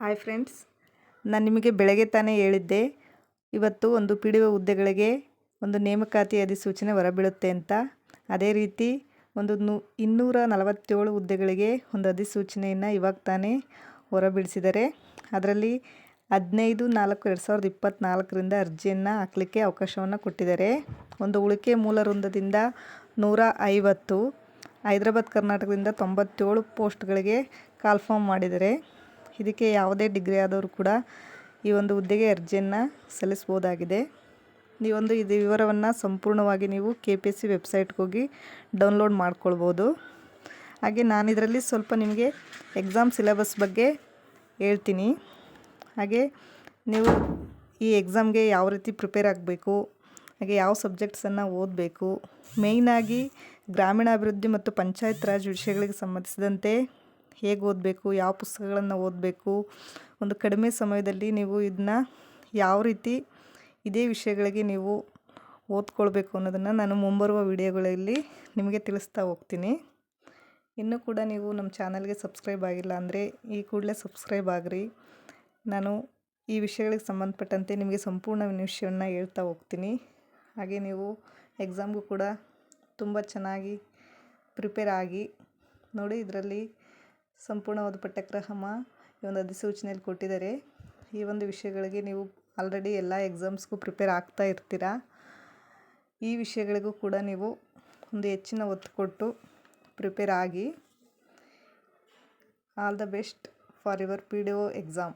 Hi friends ನಾನು ನಿಮಗೆ ಬೆಳಗ್ಗೆ ತಾನೇ ಹೇಳಿದ್ದೆ. ಇವತ್ತು ಒಂದು ಪಿ ಡಿ ಒ ಹುದ್ದೆಗಳಿಗೆ ಒಂದು ನೇಮಕಾತಿ ಅಧಿಸೂಚನೆ ಹೊರಬೀಳುತ್ತೆ ಅಂತ. ಅದೇ ರೀತಿ ಒಂದು ನೂ, ಇನ್ನೂರ ನಲವತ್ತೇಳು ಹುದ್ದೆಗಳಿಗೆ ಒಂದು ಅಧಿಸೂಚನೆಯನ್ನು ಇವಾಗ ತಾನೇ ಹೊರಬೀಳಿಸಿದ್ದಾರೆ. ಅದರಲ್ಲಿ ಹದಿನೈದು, ನಾಲ್ಕು, ಎರಡು ಸಾವಿರದ ಇಪ್ಪತ್ತ್ನಾಲ್ಕರಿಂದ ಅರ್ಜಿಯನ್ನು ಹಾಕಲಿಕ್ಕೆ ಅವಕಾಶವನ್ನು ಕೊಟ್ಟಿದ್ದಾರೆ. ಒಂದು ಉಳಿಕೆ ಮೂಲ ವೃಂದದಿಂದ ನೂರ ಐವತ್ತು, ಹೈದ್ರಾಬಾದ್, ಕರ್ನಾಟಕದಿಂದ ತೊಂಬತ್ತೇಳು ಪೋಸ್ಟ್ಗಳಿಗೆ ಕಾಲ್ಫಾರ್ಮ್ ಮಾಡಿದ್ದಾರೆ. ಇದಕ್ಕೆ ಯಾವುದೇ ಡಿಗ್ರಿ ಆದವರು ಕೂಡ ಈ ಒಂದು ಹುದ್ದೆಗೆ ಅರ್ಜಿಯನ್ನು ಸಲ್ಲಿಸ್ಬೋದಾಗಿದೆ ಒಂದು ಇದು ವಿವರವನ್ನು ಸಂಪೂರ್ಣವಾಗಿ ನೀವು ಕೆ ಪಿ ಎಸ್ ಸಿ ವೆಬ್ಸೈಟ್ಗೆ ಹೋಗಿ ಡೌನ್ಲೋಡ್ ಮಾಡ್ಕೊಳ್ಬೋದು. ಹಾಗೆ ನಾನು ಇದರಲ್ಲಿ ಸ್ವಲ್ಪ ನಿಮಗೆ ಎಕ್ಸಾಮ್ ಸಿಲೆಬಸ್ ಬಗ್ಗೆ ಹೇಳ್ತೀನಿ. ಹಾಗೆ ನೀವು ಈ ಎಕ್ಸಾಮ್ಗೆ ಯಾವ ರೀತಿ ಪ್ರಿಪೇರ್ ಆಗಬೇಕು, ಹಾಗೆ ಯಾವ ಸಬ್ಜೆಕ್ಟ್ಸನ್ನು ಓದಬೇಕು ಮೇಯ್ನಾಗಿ ಗ್ರಾಮೀಣಾಭಿವೃದ್ಧಿ ಮತ್ತು ಪಂಚಾಯತ್ ರಾಜ್ ವಿಷಯಗಳಿಗೆ ಸಂಬಂಧಿಸಿದಂತೆ ಹೇಗೆ ಓದಬೇಕು, ಯಾವ ಪುಸ್ತಕಗಳನ್ನು ಓದಬೇಕು, ಒಂದು ಕಡಿಮೆ ಸಮಯದಲ್ಲಿ ನೀವು ಇದನ್ನ ಯಾವ ರೀತಿ ಇದೇ ವಿಷಯಗಳಿಗೆ ನೀವು ಓದ್ಕೊಳ್ಬೇಕು ಅನ್ನೋದನ್ನು ನಾನು ಮುಂಬರುವ ವಿಡಿಯೋಗಳಲ್ಲಿ ನಿಮಗೆ ತಿಳಿಸ್ತಾ ಹೋಗ್ತೀನಿ. ಇನ್ನೂ ಕೂಡ ನೀವು ನಮ್ಮ ಚಾನಲ್ಗೆ ಸಬ್ಸ್ಕ್ರೈಬ್ ಆಗಿಲ್ಲ ಅಂದರೆ ಈ ಕೂಡಲೇ ಸಬ್ಸ್ಕ್ರೈಬ್ ಆಗಿರಿ. ನಾನು ಈ ವಿಷಯಗಳಿಗೆ ಸಂಬಂಧಪಟ್ಟಂತೆ ನಿಮಗೆ ಸಂಪೂರ್ಣ ವಿಷಯವನ್ನು ಹೇಳ್ತಾ ಹೋಗ್ತೀನಿ. ಹಾಗೆ ನೀವು ಎಕ್ಸಾಮ್ಗೂ ಕೂಡ ತುಂಬ ಚೆನ್ನಾಗಿ ಪ್ರಿಪೇರ್ ಆಗಿ ನೋಡಿ, ಇದರಲ್ಲಿ ಸಂಪೂರ್ಣವಾದ ಪಠ್ಯಕ್ರಮ ಈ ಒಂದು ಅಧಿಸೂಚನೆಯಲ್ಲಿ ಕೊಟ್ಟಿದ್ದಾರೆ. ಈ ಒಂದು ವಿಷಯಗಳಿಗೆ ನೀವು ಆಲ್ರೆಡಿ ಎಲ್ಲ ಎಕ್ಸಾಮ್ಸ್ಗೂ ಪ್ರಿಪೇರ್ ಆಗ್ತಾ ಇರ್ತೀರ? ಈ ವಿಷಯಗಳಿಗೂ ಕೂಡ ನೀವು ಒಂದು ಹೆಚ್ಚಿನ ಒತ್ತು ಕೊಟ್ಟು ಪ್ರಿಪೇರ್ ಆಗಿ all the best for your P D O exam